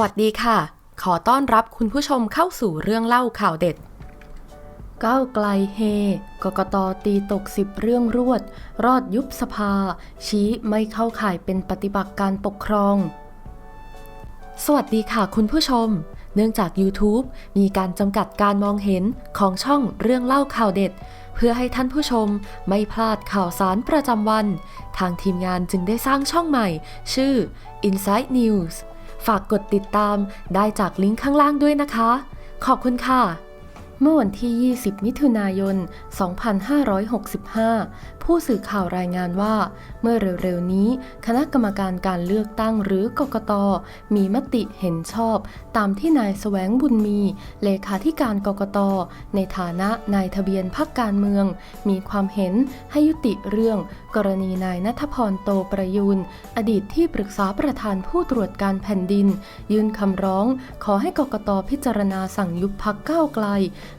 วัสดีค่ะ ขอต้อนรับคุณผู้ชมเข้าสู่เรื่องเล่าข่าวเด็ด ก้าวไกลเฮกกตตีตกสิบเรื่องรวด รอดยุบสภา ชี้ไม่เข้าข่ายเป็นปฏิบัติการปกครอง สวัสดีค่ะคุณผู้ชม เนื่องจาก YouTube มีการจำกัดการมองเห็นของช่องเรื่องเล่าข่าวเด็ดเพื่อให้ท่านผู้ชมไม่พลาดข่าวสารประจำวัน ทางทีมงานจึงได้สร้างช่องใหม่ ชื่อ Inside News ฝากกดติดตามได้จากลิงก์ข้างล่างด้วยนะคะ ขอบคุณค่ะ เมื่อวันที่ 20 มิถุนายน 2565 ผู้สื่อข่าวรายงานว่า เมื่อเร็วๆ นี้ คณะกรรมการการเลือกตั้งหรือกกต มีมติเห็นชอบ ตามที่นายสแสวงบุญมี เลขาธิการกกต ในฐานะนายทะเบียนพรรคการเมือง มีความเห็นให้ยุติเรื่อง กรณีนายนัทพรโตประยูนอดีตที่ปรึกษาประธานผู้ตรวจการแผ่นดิน ยื่นคำร้อง ขอให้กกตพิจารณาสั่งยุบพักก้าวไกล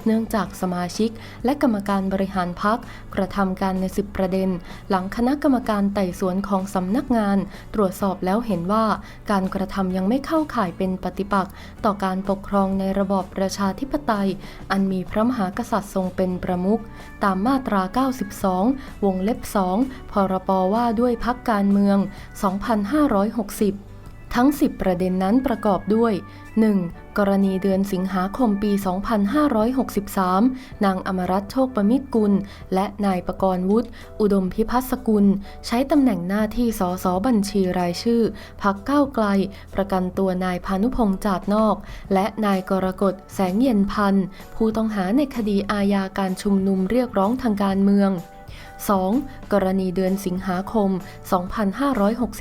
เนื่องจากสมาชิก และกรรมการบริหารพักกระทำการในสิบประเด็น หลังคณะกรรมการไต่สวนของสำนักงาน ตรวจสอบแล้วเห็นว่า การกระทำยังไม่เข้าข่ายเป็นปฏิปักษ์ต่อการปกครองในระบอบประชาธิปไตย อันมีพระมหากษัตริย์ทรงเป็นประมุขตามมาตรา 92 วงเล็บ 2 พรปว่าด้วยพักการเมือง 2560 ทั้ง 10 ประเด็นนั้นประกอบด้วย 1. กรณีเดือนสิงหาคมปี 2563 นางอมรัตโชคประมิตรกุล และนายประกรณ์วุฒิอุดมพิพัฒสกุล ใช้ตำแหน่งหน้าที่สสบัญชีรายชื่อ พักก้าวไกล ประกันตัวนายพานุพงษ์จาดนอก และนายกรกฎแสงเย็นพันธ์ผู้ต้องหาในคดีอาญาการชุมนุมเรียกร้องทางการเมือง 2. กรณีเดือนสิงหาคม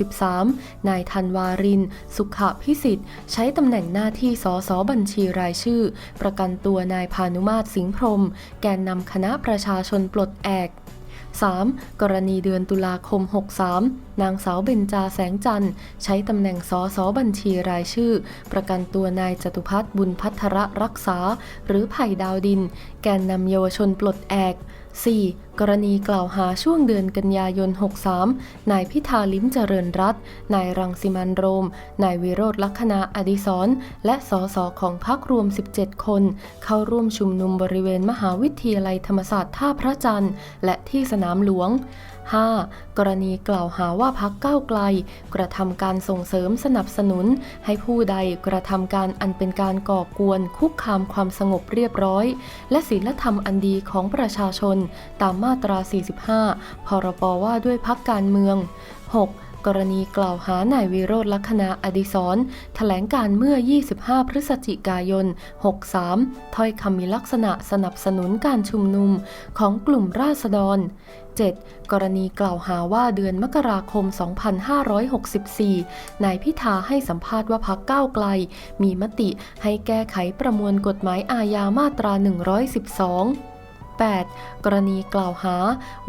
2563 นายธันวาริน สุขพิสิทธิ์ ใช้ตำแหน่งหน้าที่สสบัญชีรายชื่อ ประกันตัวนายพานุมาตรสิงห์พรม แกนนำคณะประชาชนปลดแอก 3. กรณีเดือนตุลาคม 63 นางสาวเบญจาแสงจันทร์ใช้ตำแหน่งสสบัญชีรายชื่อ ประกันตัวนายจตุพัฒน์บุญพัทรรักษา หรือไผ่ดาวดิน แกนนำเยาวชนปลดแอก 4. กรณีกล่าวหาช่วงเดือนกันยายน 63 นายพิธาลิ้มเจริญรัตนายรังสิมันโรม นายวิโรธลักษณะอดิศรและสสของพรรครวม 17 คน เข้าร่วมชุมนุมบริเวณมหาวิทยาลัยธรรมศาสตร์ท่าพระจันทร์ และที่สนามหลวง 5. กรณีกล่าวหาว่าพักก้าวไกล กระทำการส่งเสริมสนับสนุน ให้ผู้ใดกระทำการอันเป็นการก่อกวน คุกคามความสงบเรียบร้อย และศีลธรรมอันดีของประชาชน ตามมาตรา 45 พรบว่าด้วยพักการเมือง 6. กรณีกล่าวหานายวิโรธลักษณะอดิศรแถลงการเมื่อ 25 พฤศจิกายน 63 ถ้อยคำมีลักษณะสนับสนุนการชุมนุมของกลุ่มราษฎร 7. กรณีกล่าวหาว่าเดือนมกราคม 2564 นายพิธาให้สัมภาษณ์ว่าพักก้าวไกล มีมติให้แก้ไขประมวลกฎหมายอาญามาตรา 112 8. กรณีกล่าวหา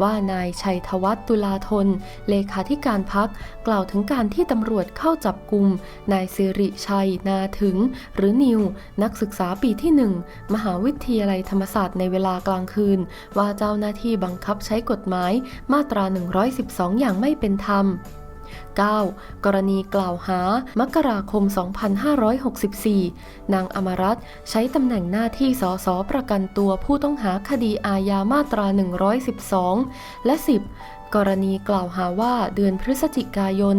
ว่านายชัยธวัฒน์ตุลาธน เลขาธิการพักกล่าวถึงการที่ตำรวจเข้าจับกลุ่มนายสิริชัยนาถึง หรือนิว นักศึกษาปีที่ 1 มหาวิทยาลัยธรรมศาสตร์ในเวลากลางคืน ว่าเจ้าหน้าที่บังคับใช้กฎหมายมาตรา 112 อย่างไม่เป็นธรรม 9. กรณีกล่าวหา มกราคม 2564 นางอมรัตน์ใช้ตำแหน่งหน้าที่สสประกันตัวผู้ต้องหาคดีอาญามาตรา 112 และ 10กรณีกล่าวหาว่าเดือนพฤศจิกายน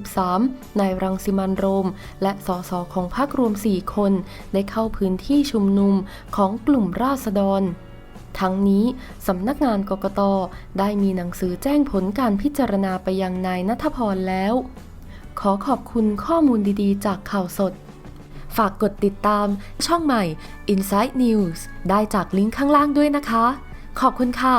2563 นายรังสิมันโรม และสสของพรรครวม 4 คน ได้เข้าพื้นที่ชุมนุมของกลุ่มราษฎร ทั้งนี้สำนักงานกกตได้มีหนังสือแจ้งผลการพิจารณาไปยังนายนัทพรแล้ว ขอขอบคุณข้อมูลดีๆ จากข่าวสด ฝากกดติดตามช่องใหม่ Inside News ได้จากลิงก์ข้างล่างด้วยนะคะ ขอบคุณค่ะ